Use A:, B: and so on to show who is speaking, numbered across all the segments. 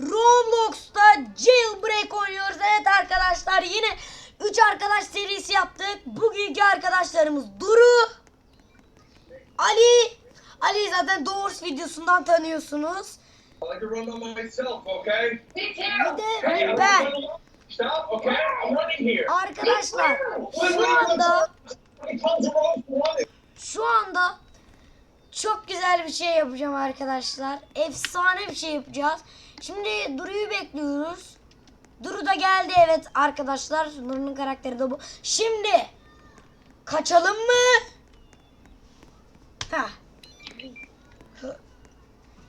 A: Roblox'ta Jailbreak oynuyoruz. Evet arkadaşlar yine 3 arkadaş serisi yaptık. Bugünkü arkadaşlarımız Duru, Ali, Ali zaten Doğurs videosundan tanıyorsunuz. Bir de ben. Arkadaşlar şu anda şu anda çok güzel bir şey yapacağım arkadaşlar. Efsane bir şey yapacağız. Şimdi Duru'yu bekliyoruz. Duru da geldi evet arkadaşlar. Duru'nun karakteri de bu. Şimdi kaçalım mı? Ha.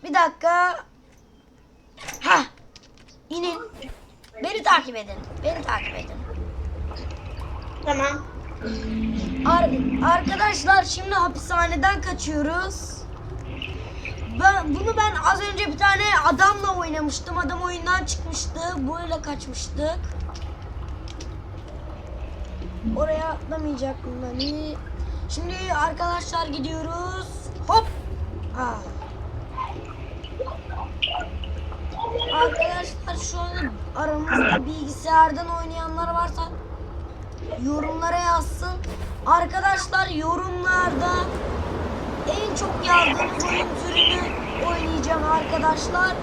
A: Bir dakika. Ha. İnin. Beni takip edin. Beni takip edin.
B: Tamam.
A: Ar- arkadaşlar şimdi hapishaneden kaçıyoruz. Ben, bunu ben az önce bir tane adamla oynamıştım. Adam oyundan çıkmıştı. Böyle kaçmıştık. Oraya atlamayacaktım ben. İyi. Şimdi arkadaşlar gidiyoruz. Hop. Aa. Arkadaşlar şu an aramızda bilgisayardan oynayanlar varsa yorumlara yazsın. Arkadaşlar yorumlarda en çok oyun türünü oynayacağım arkadaşlar.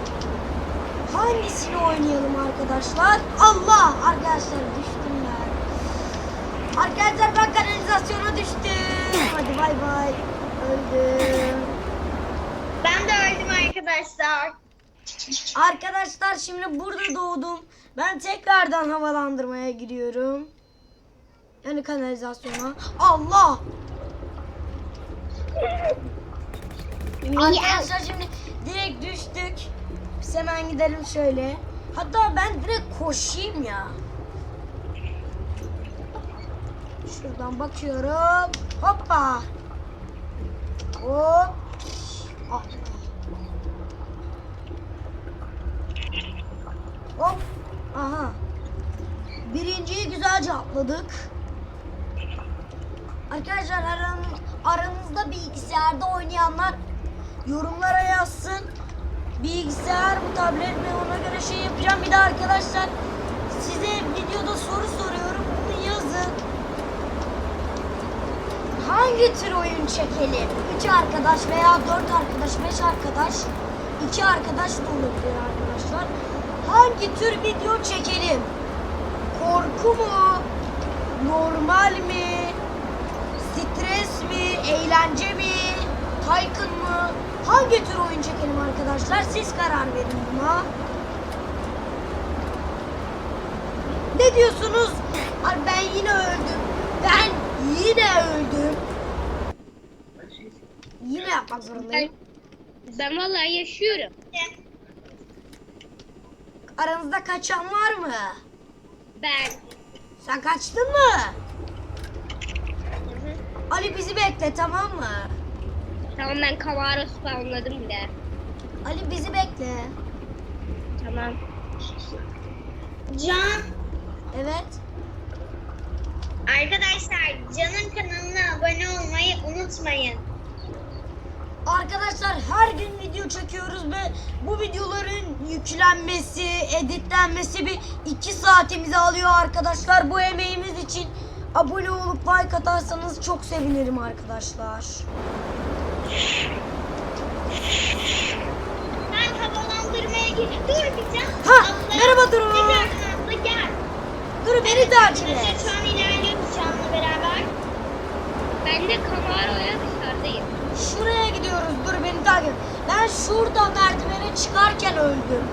A: Hangisini oynayalım arkadaşlar? Allah! Arkadaşlar düştüm ben. Arkadaşlar ben kanalizasyona düştüm. Hadi bay bay. Öldüm.
B: Ben de öldüm arkadaşlar.
A: Arkadaşlar şimdi burada doğdum. Ben tekrardan havalandırmaya giriyorum. Yani kanalizasyona. Allah! Arkadaşlar şimdi direkt düştük. Biz hemen gidelim şöyle. Hatta ben direkt koşayım ya. Şuradan bakıyorum. Hoppa. Hop. Ah. Hop. Aha. Birinciyi güzelce atladık. Arkadaşlar aran, aranızda bilgisayarda oynayanlar yorumlara yazsın. Bilgisayar mı tablet mi ona göre şey yapacağım. Bir de arkadaşlar size videoda soru soruyorum. Bunu yazın. Hangi tür oyun çekelim? 3 arkadaş veya 4 arkadaş, 5 arkadaş, 2 arkadaş da olabilir arkadaşlar. Hangi tür video çekelim? Korku mu? Normal mi? Eğlence mi? Tycoon mı? Hangi tür oyun çekelim arkadaşlar? Siz karar verin buna. Ne diyorsunuz? Ay ben yine öldüm. Ben yine öldüm. Yine yapmak zorundayım.
C: Ben vallahi yaşıyorum.
A: Aranızda kaçan var mı?
C: Ben.
A: Sen kaçtın mı? Ali bizi bekle tamam mı?
C: Tamam ben kavara spawnladım bile.
A: Ali bizi bekle.
C: Tamam.
B: Can.
A: Evet.
B: Arkadaşlar Can'ın kanalına abone olmayı unutmayın.
A: Arkadaşlar her gün video çekiyoruz ve bu videoların yüklenmesi, editlenmesi bir iki saatimizi alıyor arkadaşlar. Bu emeğimiz için abone olup like atarsanız çok sevinirim arkadaşlar.
B: Ben havalandırmaya gidip dur bir Can.
A: Ha,
B: Abla,
A: merhaba Duru.
B: Abla gel.
A: Dur beni takip et.
B: şu an ilerliyoruz Can'la beraber.
C: Ben de kavaraya dışarıdayım.
A: Şuraya gidiyoruz. Dur beni takip et. Ben şurada merdivene çıkarken öldüm.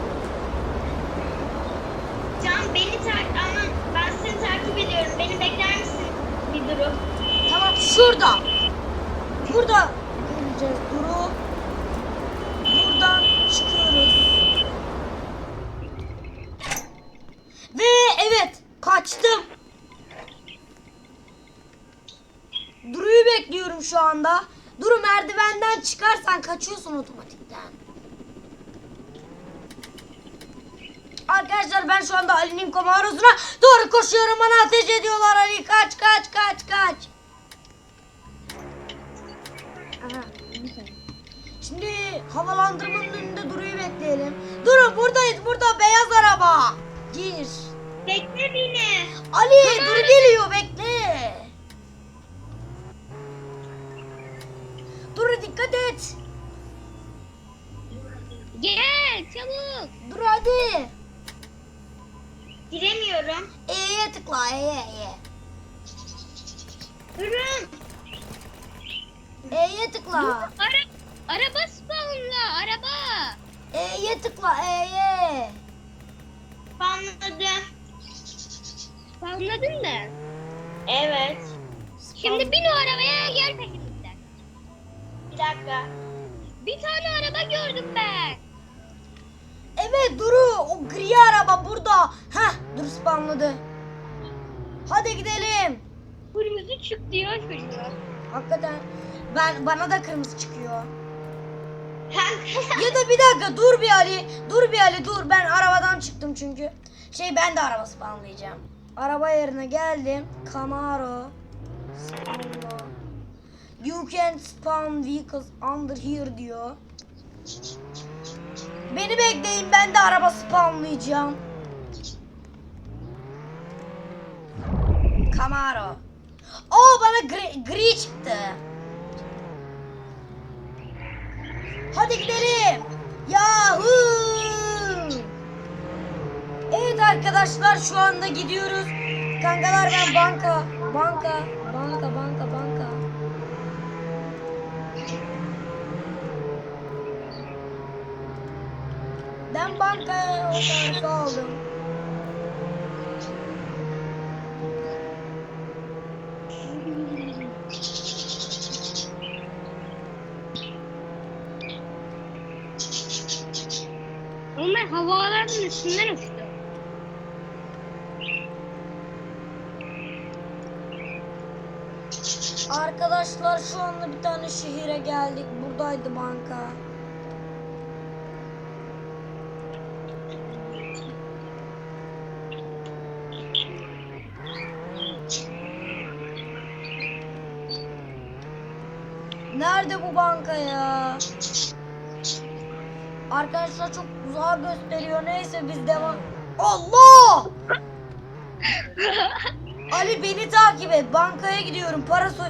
B: Can beni takip ama seni takip ediyorum. Beni bekler misin bir Duru?
A: Tamam şurada. Burada göreceğiz Duru. Buradan çıkıyoruz. Ve evet kaçtım. Duru'yu bekliyorum şu anda. Duru merdivenden çıkarsan kaçıyorsun otomatikten. Arkadaşlar ben şu anda Ali'nin komarosuna doğru koşuyorum. Bana ateş ediyorlar Ali. Kaç kaç kaç kaç. Aha. Şimdi havalandırmanın önünde Duru'yu bekleyelim. Duru buradayız burada beyaz araba. Gir.
B: Bekle beni.
A: Ali Duru geliyor bekle. Duru dikkat et.
C: Gel çabuk.
A: Dur hadi.
B: Giremiyorum.
A: E'ye tıkla E'ye E'ye.
B: Durun.
A: E'ye tıkla.
C: Ara araba spawnla araba.
A: E'ye tıkla E'ye.
B: Anladım.
C: Spawnladın mı?
B: Evet.
C: Şimdi bin o arabaya gel peşimizden.
B: Bir dakika.
C: Bir tane araba gördüm ben.
A: Evet Duru o gri araba burada. Heh dur spamladı. Hadi gidelim.
C: Kırmızı çıktı ya şuraya.
A: Hakikaten ben bana da kırmızı çıkıyor. Ya da bir dakika dur bir Ali. Dur bir Ali dur. Ben arabadan çıktım çünkü. Şey ben de araba spamlayacağım. Araba yerine geldim. Camaro. Spamla. You can spawn vehicles under here diyor. Beni bekleyin ben de araba spamlayacağım. Camaro. Oo bana gri, gri çıktı. Hadi gidelim. Yahoo! Evet arkadaşlar şu anda gidiyoruz. Kankalar ben banka, banka, Ben o tarifi aldım.
C: Ama ben havaların üstünden uçtum.
A: Arkadaşlar şu anda bir tane şehire geldik. Buradaydı banka. Nerede bu banka ya? Arkadaşlar çok uzağa gösteriyor. Neyse biz devam. Allah! Ali beni takip et. Bankaya gidiyorum. Para soy...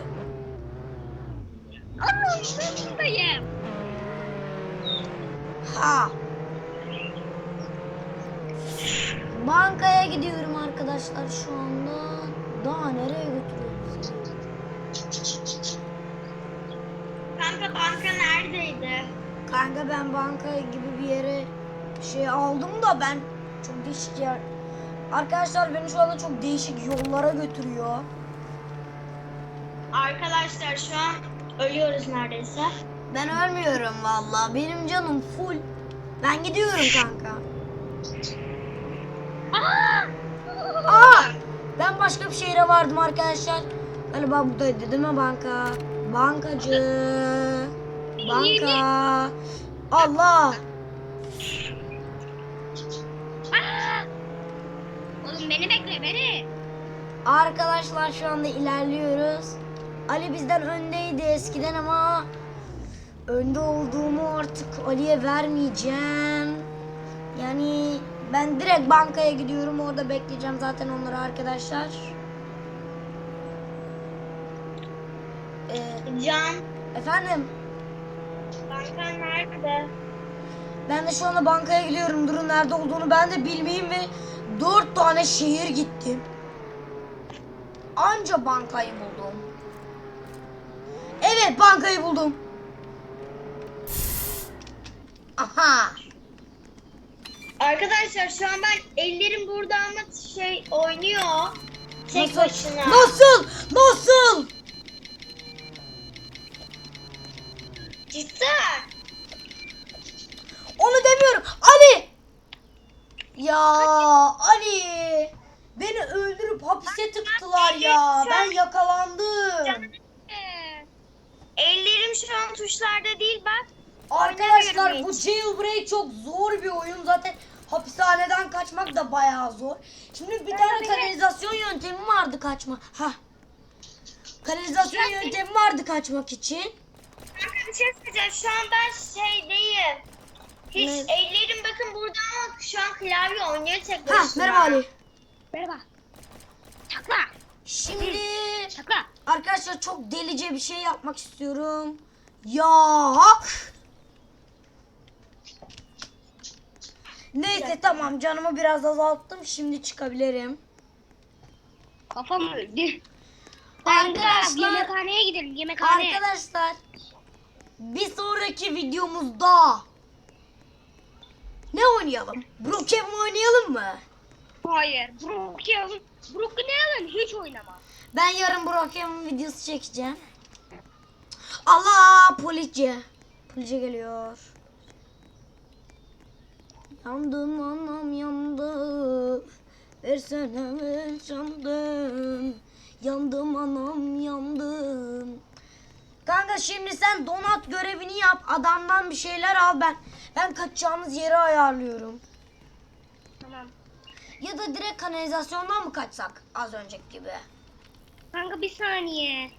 C: Anam buradayım.
A: Ha. Bankaya gidiyorum arkadaşlar şu anda. Daha nereye götürüyorum seni?
B: Kanka banka neredeydi?
A: Kanka ben banka gibi bir yere şey aldım da ben çok değişik yer. Arkadaşlar beni şu anda çok değişik yollara götürüyor.
B: Arkadaşlar şu an ölüyoruz neredeyse.
A: Ben ölmüyorum vallahi. Benim canım full. Ben gidiyorum kanka.
C: Aa!
A: Aa! Ben başka bir şehre vardım arkadaşlar. Galiba buradaydı değil mi banka? Bankacı. Banka. Allah.
C: Aa! Oğlum beni bekle beni.
A: Arkadaşlar şu anda ilerliyoruz. Ali bizden öndeydi eskiden ama önde olduğumu artık Ali'ye vermeyeceğim. Yani ben direkt bankaya gidiyorum. Orada bekleyeceğim zaten onları arkadaşlar. Ee,
B: Can
A: efendim
B: banka nerede?
A: ben de şu anda bankaya gidiyorum. Durun nerede olduğunu ben de bilmeyeyim ve dört tane şehir gittim. Anca bankayı buldum. Evet bankayı buldum. Aha.
B: Arkadaşlar şu an ben ellerim burada ama şey oynuyor. Tek
A: Nasıl?
B: başına.
A: Nasıl? Nasıl?
B: Cidden.
A: Onu demiyorum. Ali! Ya Ali! Beni öldürüp hapise tıktılar ya. Ben yakalandım.
B: Ellerim şu an tuşlarda değil bak.
A: Arkadaşlar bu jailbreak çok zor bir oyun. Zaten hapishaneden kaçmak da bayağı zor. Şimdi bir tane kanalizasyon yöntemi vardı kaçma. Ha. Kanalizasyon yöntemi vardı kaçmak için.
B: Bir şey söyleyeceğim. Şu an ben şey Hiç
A: Ne?
B: ellerim bakın burada ama şu an klavye oynuyor tek
A: Ha
B: başına.
A: merhaba Ali.
C: Merhaba. Takla.
A: Şimdi
C: Takla.
A: arkadaşlar çok delice bir şey yapmak istiyorum. Ya hak. Neyse tamam canımı biraz azalttım. Şimdi çıkabilirim.
C: Kafam öldü.
A: Arkadaşlar-
C: yemekhaneye gidelim yemekhane.
A: Arkadaşlar bir sonraki videomuzda ne oynayalım? Brookhaven oynayalım mı?
C: Hayır. Brookhaven. Brookhaven hiç oynama.
A: Ben yarın Brookhaven videosu çekeceğim. Allah polisçi. Polisçi geliyor. Yandım anam yandım. Versene ver yandım. Yandım anam yandım. Kanka şimdi sen donat görevini yap. Adamdan bir şeyler al ben. Ben kaçacağımız yeri ayarlıyorum.
C: Tamam.
A: Ya da direkt kanalizasyondan mı kaçsak az önceki gibi?
C: Kanka bir saniye.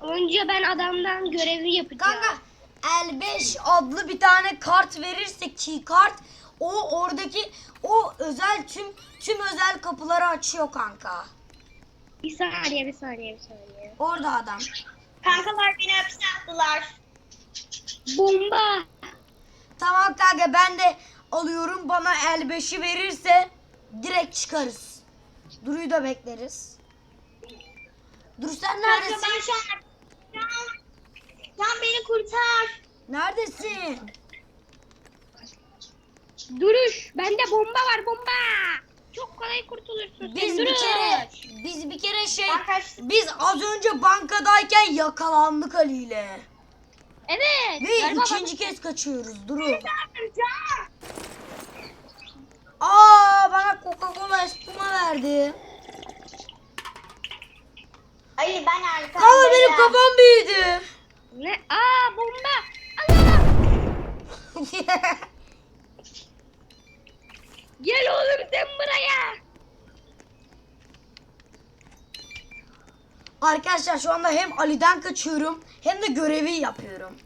C: Önce ben adamdan görevi yapacağım.
A: Kanka L5 adlı bir tane kart verirse key kart o oradaki o özel tüm tüm özel kapıları açıyor kanka.
C: Bir saniye bir saniye bir saniye.
A: Orada adam.
B: Kankalar beni hapse attılar.
C: Bomba.
A: Tamam kanka ben de alıyorum bana L5'i verirse direkt çıkarız. Duru'yu da bekleriz. Dur sen
B: Kanka
A: neredesin?
B: ben şu an... Can, Can beni kurtar.
A: Neredesin?
C: Duruş. Bende bomba var bomba. Çok kolay kurtulursun.
A: Biz
C: sen,
A: bir kere biz bir kere şey
B: kaçtım.
A: biz az önce bankadayken yakalandık Ali ile.
C: Evet.
A: Ve
C: galiba
A: ikinci kez kaçıyoruz Duru.
B: Can.
A: Aa bana Coca-Cola espuma verdi.
B: Ali ben arkandayım.
A: Kanka benim kafam büyüdü.
C: bak- Ne? Aa bomba. Allah. Gel oğlum sen buraya.
A: Arkadaşlar şu anda hem Ali'den kaçıyorum hem de görevi yapıyorum.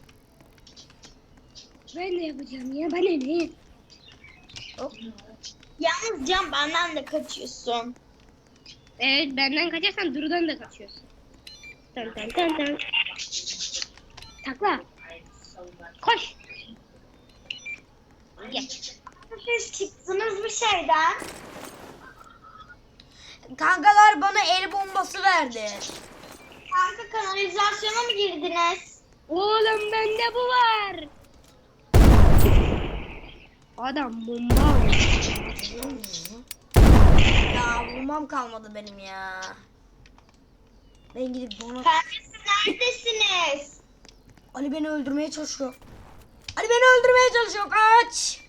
C: Ben de yapacağım ya. Bana ne?
A: Hop.
B: Yalnız Can benden de kaçıyorsun.
C: Evet benden kaçarsan Duru'dan da kaçıyorsun. Dön dön dön dön. Takla. Koş. Gel.
B: Siz çıktınız bir şeyden.
A: Kankalar bana el bombası verdi.
B: Kanka kanalizasyona mı girdiniz?
C: Oğlum bende bu var. Adam bomba almış.
A: Ya bulmam kalmadı benim ya. Ben gidip.
B: Kanka siz neredesiniz?
A: Ali beni öldürmeye çalışıyor. Ali beni öldürmeye çalışıyor. Kaç.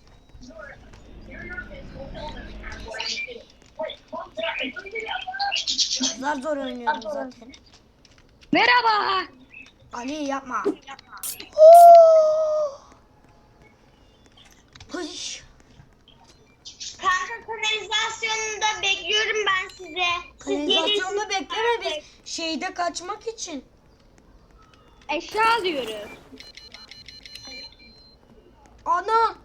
A: Zar zor oynuyorum zaten.
C: Merhaba.
A: Ali yapma. Hıy.
B: Kanka kanalizasyonunda bekliyorum ben size. Siz
A: Kanalizasyonda bekleme biz şeyde kaçmak için.
C: Eşya alıyoruz.
A: Ana.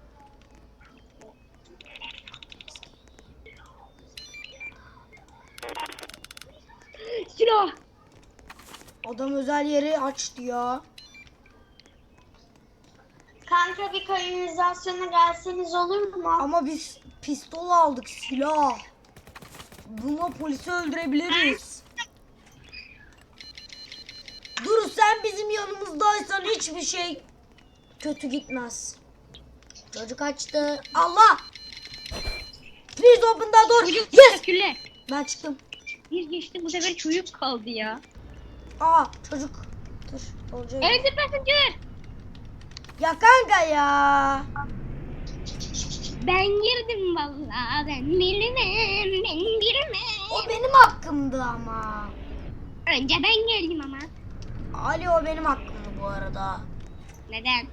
C: Silah.
A: Adam özel yeri açtı ya.
B: Kanka bir kanalizasyona gelseniz olur mu?
A: Ama biz pistol aldık silah. Bununla polisi öldürebiliriz. Dur sen bizim yanımızdaysan hiçbir şey kötü gitmez. Çocuk açtı. Allah! Please open the door. Yes!
C: teşekkürler.
A: Ben çıktım.
C: Bir geçti bu sefer çocuk kaldı ya.
A: Aa çocuk. Dur. Olacak.
C: Evet passenger.
A: Ya kanka ya.
C: Ben girdim vallahi ben bilmem ben bilmem.
A: O benim hakkımdı ama.
C: Önce ben geldim ama.
A: Ali o benim hakkımdı bu arada.
C: Neden?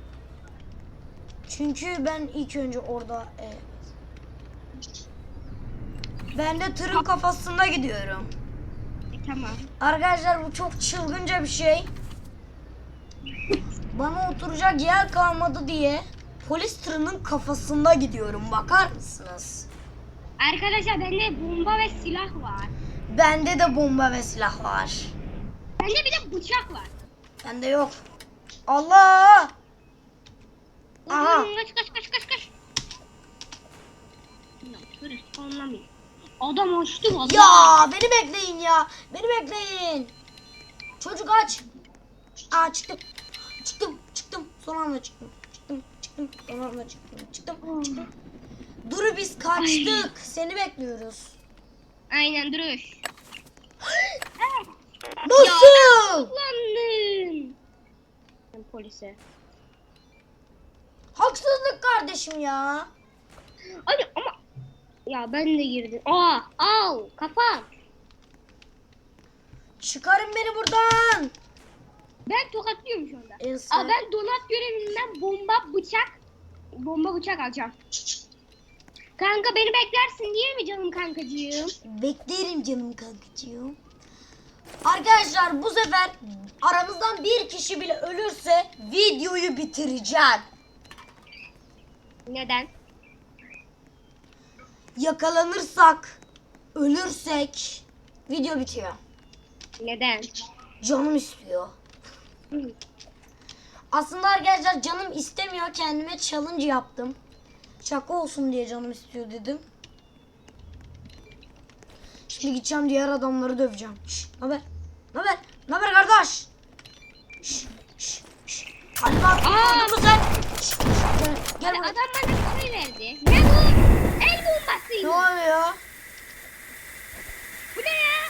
A: Çünkü ben ilk önce orada evet. Ben de tırın kafasında gidiyorum.
C: E, tamam.
A: Arkadaşlar bu çok çılgınca bir şey. Bana oturacak yer kalmadı diye polis tırının kafasında gidiyorum. Bakar mısınız?
C: Arkadaşlar bende bomba ve silah var.
A: Bende de bomba ve silah var.
C: Bende bir de bıçak var.
A: Bende yok. Allah! Aha.
C: Kaç kaç kaç kaç kaç. Anlamıyor. Adam açtı valla.
A: Ya beni bekleyin ya. Beni bekleyin. Çocuk aç. Aa çıktım. Çıktım. Çıktım. Son anda çıktım. Çıktım. Çıktım. Son anda çıktım. Çıktım. Çıktım. Duru biz kaçtık. Seni bekliyoruz.
C: Aynen duruş.
A: Nasıl?
C: Kullandın. Ben polise.
A: Haksızlık kardeşim ya.
C: Hadi ama. Ya ben de girdim. Aa al kafa.
A: Çıkarın beni buradan.
C: Ben tokatlıyorum şu anda.
A: Insan-
C: Aa, ben donat görevinden bomba bıçak bomba bıçak alacağım. Kanka beni beklersin değil mi canım kankacığım?
A: Beklerim canım kankacığım. Arkadaşlar bu sefer aramızdan bir kişi bile ölürse videoyu bitireceğim.
C: Neden?
A: Yakalanırsak, ölürsek video bitiyor.
C: Neden?
A: Canım istiyor. Aslında arkadaşlar canım istemiyor. Kendime challenge yaptım. Şaka olsun diye canım istiyor dedim. Şimdi gideceğim diğer adamları döveceğim. Şşş, naber? Naber? Naber kardeş? Şşş, şşş. Hadi bak,
C: Aa!
A: sen? Şşş, şşş, gel, gel
C: adam bana parayı verdi. Ne bu? El bombasıydı.
A: Ne oluyor?
C: Bu ne ya?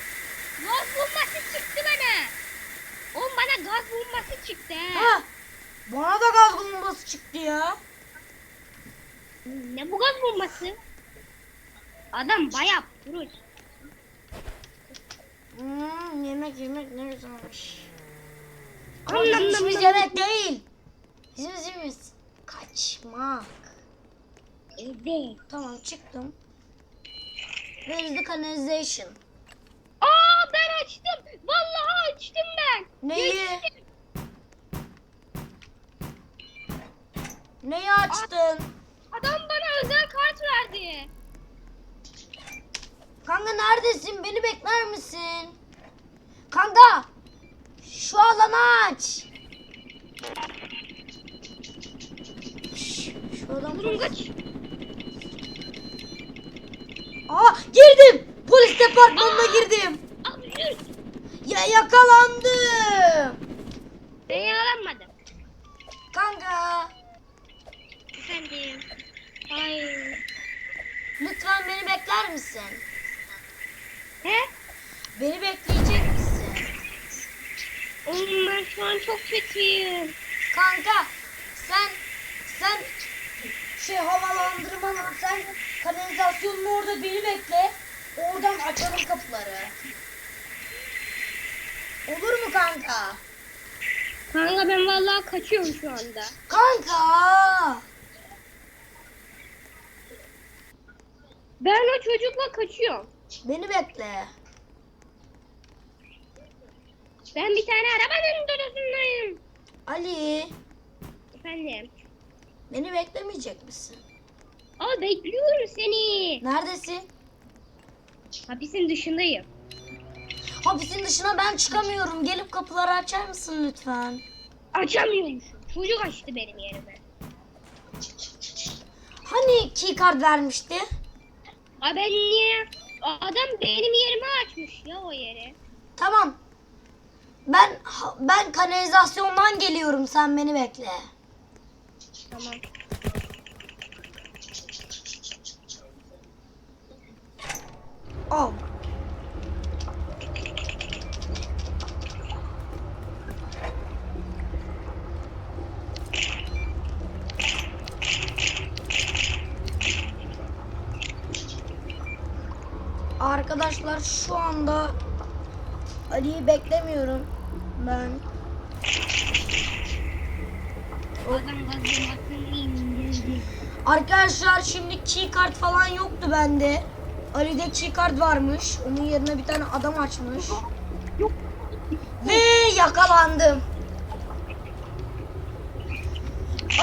C: Gaz bombası çıktı bana. Oğlum bana gaz bombası çıktı ha.
A: Ha? Bana da gaz bombası çıktı ya.
C: Ne bu gaz bombası? Adam bayağı purul.
A: Hmm, yemek yemek ne güzelmiş. İşimiz
C: nam.
A: yemek değil. Bizim işimiz kaçmak.
C: Evet.
A: Tamam çıktım. Where is canalization?
C: Aa ben açtım. Vallahi açtım ben.
A: Neyi?
C: Geçtim.
A: Neyi açtın?
C: Adam bana özel kart verdi.
A: Kanka neredesin? Beni bekler misin? Kanka! Şu alanı aç. Şu alanı
C: Durun kaç.
A: Aa girdim. Polis departmanına
C: Aa!
A: girdim.
C: Al yürü.
A: Ya yakalandım.
C: Ben yakalanmadım.
A: Kanka
C: Efendim. Hayır.
A: lütfen beni bekler misin?
C: He?
A: Beni bekleyecek misin?
C: Oğlum ben şu an çok kötüyüm.
A: Kanka sen sen şey havalandırmanın sen kanalizasyonun orada beni bekle. Oradan açalım kapıları. Olur mu kanka?
C: Kanka ben vallahi kaçıyorum şu anda.
A: Kanka!
C: Ben o çocukla kaçıyorum.
A: Beni bekle.
C: Ben bir tane arabanın dodosundayım.
A: Ali,
C: Efendim.
A: beni beklemeyecek misin?
C: Aa bekliyorum seni.
A: Neredesin?
C: Hapisin dışındayım.
A: Hapisin dışına ben çıkamıyorum. Gelip kapıları açar mısın lütfen?
C: Açamıyormuşum. Çocuk açtı benim yerime.
A: Hani keycard vermişti?
C: Aa ben niye? Adam benim yerime açmış ya o yeri.
A: Tamam. Ben ben kanalizasyondan geliyorum. Sen beni bekle.
C: Tamam.
A: Al. Arkadaşlar şu anda Ali'yi beklemiyorum. Ben. Arkadaşlar şimdi keycard falan yoktu bende. Ali'de keycard varmış. Onun yerine bir tane adam açmış. Ve yakalandım.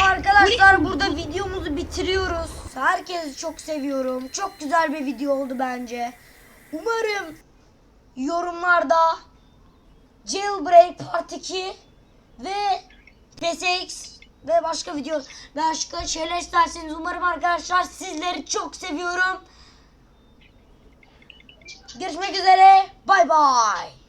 A: Arkadaşlar burada videomuzu bitiriyoruz. Herkesi çok seviyorum. Çok güzel bir video oldu bence. Umarım yorumlarda Jailbreak Part 2 ve PSX ve başka video başka şeyler isterseniz umarım arkadaşlar sizleri çok seviyorum. Görüşmek üzere. Bay bay.